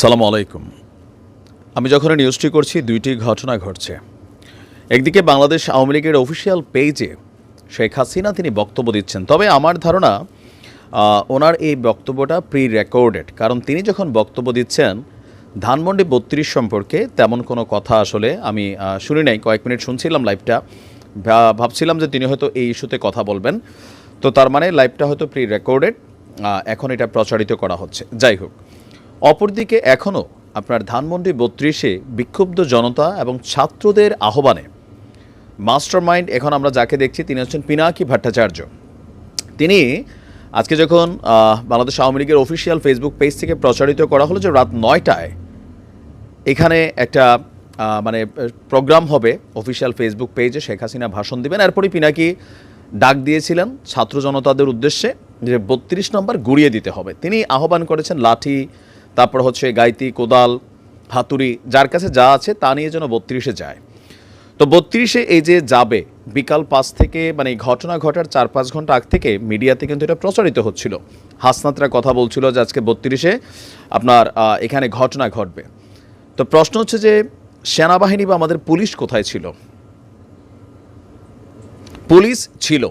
সালাম আলাইকুম। আমি যখন নিউজটি করছি, দুইটি ঘটনা ঘটছে। একদিকে বাংলাদেশ আওয়ামী লীগের অফিসিয়াল পেজে শেখ হাসিনা তিনি বক্তব্য দিচ্ছেন। তবে আমার ধারণা ওনার এই বক্তব্যটা প্রি রেকর্ডেড কারণ তিনি যখন বক্তব্য দিচ্ছেন, ধানমন্ডি বত্রিশ সম্পর্কে তেমন কোনো কথা আসলে আমি শুনি নাই। কয়েক মিনিট শুনছিলাম লাইভটা ভাবছিলাম যে তিনি হয়তো এই ইস্যুতে কথা বলবেন। তো তার মানে লাইভটা হয়তো প্রি রেকর্ডেড এখন এটা প্রচারিত করা হচ্ছে। যাই হোক অপরদিকে এখনও আপনার ধানমন্ডি বত্রিশে বিক্ষুব্ধ জনতা এবং ছাত্রদের আহ্বানে। মাস্টার মাইন্ড এখন আমরা যাকে দেখছি তিনি হচ্ছেন পিনাকি ভট্টাচার্য। তিনি আজকে যখন বাংলাদেশ আওয়ামী লীগের অফিসিয়াল ফেসবুক পেজ থেকে প্রচারিত করা হলো যে রাত নয়টায় এখানে একটা মানে প্রোগ্রাম হবে অফিসিয়াল ফেসবুক পেজে, শেখ হাসিনা ভাষণ দিবেন। এরপরই পিনাকি ডাক দিয়েছিলেন ছাত্র জনতাদের উদ্দেশ্যে যে বত্রিশ নম্বর গুড়িয়ে দিতে হবে। তিনি আহ্বান করেছেন লাঠি তারপর হচ্ছে গাইতি, কোদাল, হাতুড়ি, যার কাছে যা আছে তা নিয়ে যেন বত্রিশে যায়। তো বত্রিশে এই যে যাবে, বিকাল পাঁচ থেকে মানে ঘটনা ঘটার চার পাঁচ ঘণ্টা আগ থেকে মিডিয়াতে কিন্তু এটা প্রচারিত হচ্ছিল। হাসনাতরা কথা বলছিল যে আজকে বত্রিশে আপনার এখানে ঘটনা ঘটবে। তো প্রশ্ন হচ্ছে যে সেনাবাহিনী বা আমাদের পুলিশ কোথায় ছিল? পুলিশ ছিল।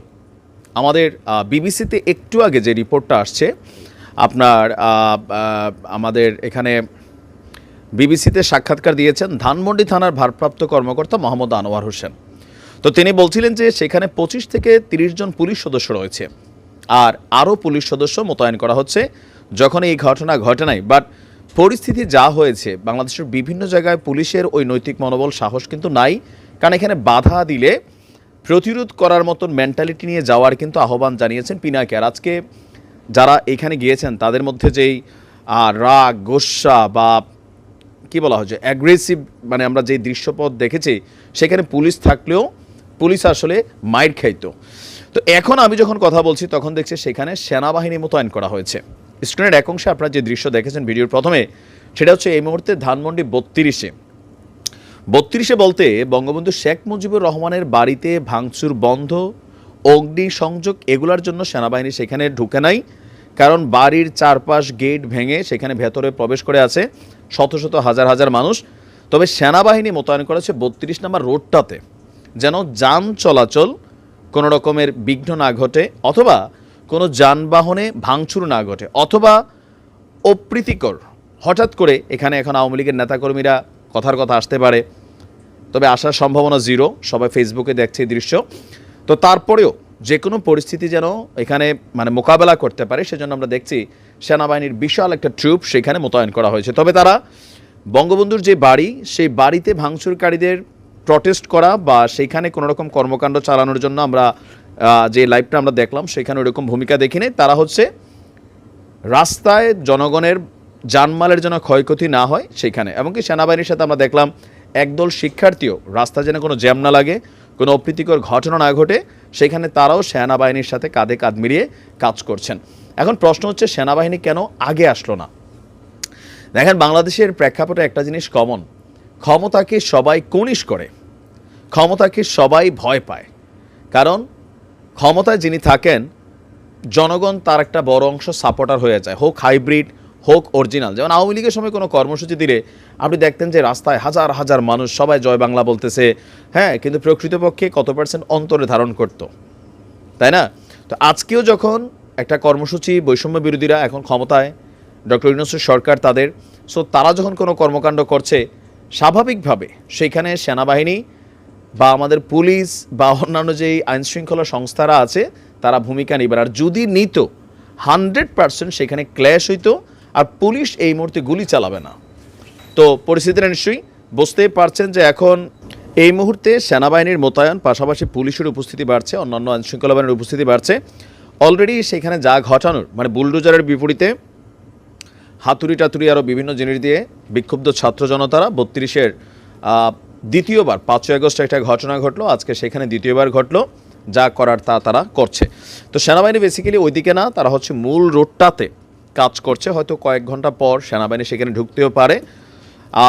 আমাদের বিবিসিতে একটু আগে যে রিপোর্টটা আসছে আপনার আমাদের এখানে বিবিসিতে সাক্ষাৎকার দিয়েছেন ধানমন্ডি থানার ভারপ্রাপ্ত কর্মকর্তা মোহাম্মদ আনোয়ার হোসেন। তো তিনি বলছিলেন যে সেখানে পঁচিশ থেকে তিরিশ জন পুলিশ সদস্য রয়েছে আর আরও পুলিশ সদস্য মোতায়েন করা হচ্ছে যখন এই ঘটনা ঘটে নাই। বাট পরিস্থিতি যা হয়েছে, বাংলাদেশের বিভিন্ন জায়গায় পুলিশের ওই নৈতিক মনোবল, সাহস কিন্তু নাই। কারণ এখানে বাধা দিলে প্রতিরোধ করার মতন মেন্টালিটি নিয়ে যাওয়ার কিন্তু আহ্বান জানিয়েছেন পিনাকে। আর আজকে যারা এখানে গিয়েছেন, তাদের মধ্যে যেই রাগ গোস্বা বা কি বলা হচ্ছে অ্যাগ্রেসিভ মানে আমরা যে দৃশ্যপথ দেখেছি, সেখানে পুলিশ থাকলেও পুলিশ আসলে মাইর খাইতো। তো এখন আমি যখন কথা বলছি, তখন দেখছি সেখানে সেনাবাহিনী মোতায়েন করা হয়েছে। স্ক্রিনের এক অংশে আপনারা যে দৃশ্য দেখেছেন ভিডিওর প্রথমে, সেটা হচ্ছে এই মুহূর্তে ধানমন্ডি বত্রিশে। বত্রিশে বলতে বঙ্গবন্ধু শেখ মুজিবুর রহমানের বাড়িতে ভাঙচুর বন্ধ অগ্নি সংযোগ এগুলোর জন্য সেনাবাহিনী সেখানে ঢুকে নাই। কারণ বাড়ির চারপাশ গেট ভেঙে সেখানে ভেতরে প্রবেশ করে আছে শত শত হাজার হাজার মানুষ। তবে সেনাবাহিনী মোতায়েন করেছে বত্রিশ নম্বর রোডটাতে। যেন যান চলাচল কোনো রকমের বিঘ্ন না ঘটে অথবা কোনো যানবাহনে ভাঙচুর না ঘটে অথবা অপ্রীতিকর। হঠাৎ করে এখানে এখন আওয়ামী লীগের নেতাকর্মীরা কথার কথা আসতে পারে। তবে আসার সম্ভাবনা জিরো সবাই ফেসবুকে দেখছে দৃশ্য। তো তারপরেও যে কোনো পরিস্থিতি যেন এখানে মানে মোকাবেলা করতে পারে, সেজন্য আমরা দেখছি সেনাবাহিনীর বিশাল একটা ট্রুপ সেখানে মোতায়েন করা হয়েছে। তবে তারা বঙ্গবন্ধুর যে বাড়ি, সেই বাড়িতে ভাঙচুরকারীদের প্রটেস্ট করা বা সেইখানে কোনো রকম কর্মকাণ্ড চালানোর জন্য আমরা যে লাইভটা আমরা দেখলাম, সেখানে ওরকম ভূমিকা দেখিনি। তারা হচ্ছে রাস্তায় জনগণের জানমালের যেন ক্ষয়ক্ষতি না হয় সেখানে। এমনকি সেনাবাহিনীর সাথে আমরা দেখলাম, একদল শিক্ষার্থীও রাস্তা যেন কোনো জ্যাম না লাগে। কোনো অপ্রীতিকর ঘটনা না ঘটে, সেখানে তারাও সেনাবাহিনীর সাথে কাঁধে কাঁধ মিলিয়ে কাজ করছেন। এখন প্রশ্ন হচ্ছে, সেনাবাহিনী কেন আগে আসলো না? দেখেন, বাংলাদেশের প্রেক্ষাপটে একটা জিনিস কমন। ক্ষমতাকে সবাই কনিশ করে, ক্ষমতাকে সবাই ভয় পায়। কারণ, ক্ষমতায় যিনি থাকেন, জনগণ তার একটা বড় অংশ সাপোর্টার হয়ে যায়। হোক হাইব্রিড হোক অরিজিনাল। যেমন আওয়ামী লীগের সময় কোনো কর্মসূচি দিলে আপনি দেখতেন যে রাস্তায় হাজার হাজার মানুষ সবাই জয় বাংলা বলতেছে। হ্যাঁ কিন্তু প্রকৃতপক্ষে কত পার্সেন্ট অন্তরে ধারণ করতো? তাই না? তো আজকেও যখন একটা কর্মসূচি, বৈষম্য বিরোধীরা এখন ক্ষমতায়, ডক্টর ইউনুসের সরকার তাদের, সো তারা যখন কোনো কর্মকাণ্ড করছে, স্বাভাবিকভাবে সেইখানে সেনাবাহিনী বা আমাদের পুলিশ বা অন্যান্য যেই আইনশৃঙ্খলা সংস্থারা আছে, তারা ভূমিকা নিবার আর যদি নিত হান্ড্রেড পার্সেন্ট সেখানে ক্ল্যাশ হইতো আর পুলিশ এই মুহূর্তে গুলি চালাবে না। তো পরিস্থিতিটা নিশ্চয়ই বুঝতেই পারছেন যে এখন এই মুহূর্তে সেনাবাহিনীর মোতায়েন, পাশাপাশি পুলিশের উপস্থিতি বাড়ছে, অন্যান্য আইনশৃঙ্খলা বাহিনীর উপস্থিতি বাড়ছে। অলরেডি সেখানে যা ঘটানোর মানে বুলডোজারের বিপরীতে হাতুড়ি টাতুড়ি আরও বিভিন্ন জিনিস দিয়ে বিক্ষুব্ধ ছাত্র জনতারা বত্রিশের দ্বিতীয়বার, পাঁচই আগস্ট একটা ঘটনা ঘটলো, আজকে সেখানে দ্বিতীয়বার ঘটলো, যা করার তা তারা করছে। তো সেনাবাহিনী বেসিক্যালি ওইদিকে না, তারা হচ্ছে মূল রোডটাতে কাজ করছে, হয়তো কয়েক ঘণ্টা পর সেনাবাহিনী সেখানে ঢুকতেও পারে।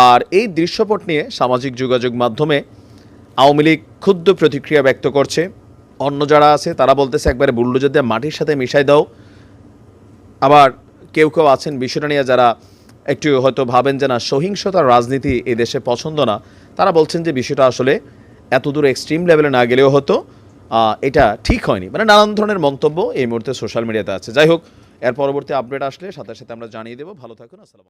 আর এই দৃশ্যপট নিয়ে সামাজিক যোগাযোগ মাধ্যমে আওয়ামী লীগ ক্ষুদ্র প্রতিক্রিয়া ব্যক্ত করছে। অন্য যারা আছে, তারা বলতেছে, একবারে বুল্ডোজার দিয়ে মাটির সাথে মিশাই দাও। আবার কেউ কেউ আছেন বিষয়টা নিয়ে যারা একটু হয়তো ভাবেন যে, না সহিংসতার রাজনীতি এদেশে পছন্দ না। তারা বলছেন যে, বিষয়টা আসলে এত দূর এক্সট্রিম লেভেলে না গেলেও হতো। এটা ঠিক হয়নি। মানে নানান ধরনের মন্তব্য এই মুহূর্তে সোশ্যাল মিডিয়াতে আছে। যাই হোক এর পরবর্তী আপডেট আসলে সাথে সাথে আমরা জানিয়ে দেবো। ভালো থাকুন আসসালাম